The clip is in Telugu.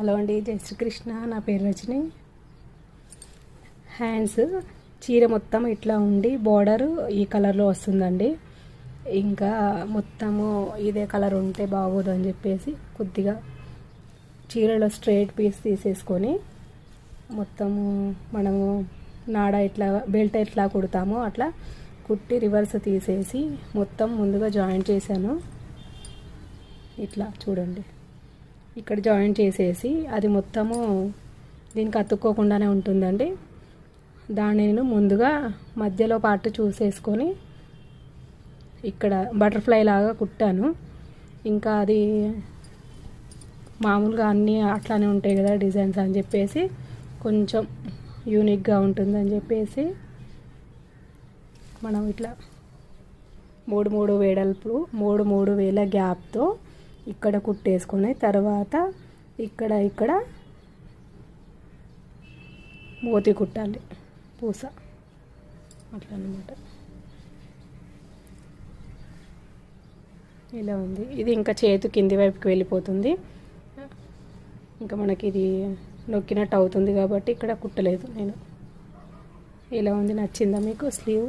హలో అండి జై శ్రీకృష్ణ. నా పేరు రజని. హ్యాండ్స్ చీర మొత్తం ఇట్లా ఉండి బార్డర్ ఈ కలర్లో వస్తుందండి. ఇంకా మొత్తము ఇదే కలర్ ఉంటే బాగోదు అని చెప్పేసి కొద్దిగా చీరలో స్ట్రైట్ పీస్ తీసేసుకొని మొత్తము మనము నాడ ఇట్లా బెల్ట్ ఎట్లా కుడతామో అట్లా కుట్టి రివర్స్ తీసేసి మొత్తం ముందుగా జాయింట్ చేశాను. ఇట్లా చూడండి. ఇక్కడ జాయింట్ చేసేసి అది మొత్తము దీనికి అతుక్కోకుండానే ఉంటుందండి. దాన్ని నేను ముందుగా మధ్యలో పార్ట్ చూసేసుకొని ఇక్కడ బటర్ఫ్లై లాగా కుట్టాను. ఇంకా అది మామూలుగా అన్నీ అట్లానే ఉంటాయి కదా డిజైన్స్ అని చెప్పేసి కొంచెం యూనిక్గా ఉంటుందని చెప్పేసి మనం ఇట్లా మూడు మూడు వేడల్పు మూడు మూడు వేల గ్యాప్తో ఇక్కడ కుట్టేసుకుని తర్వాత ఇక్కడ ఇక్కడ మోతి కుట్టాలి పూస. అట్లా అనమాట ఇలా ఉంది. ఇది ఇంకా చేతు కింది వైపుకి వెళ్ళిపోతుంది. ఇంకా మనకి ఇది నొక్కినట్టు అవుతుంది కాబట్టి ఇక్కడ కుట్టలేదు నేను. ఇలా ఉంది. నచ్చిందా మీకు స్లీవ్?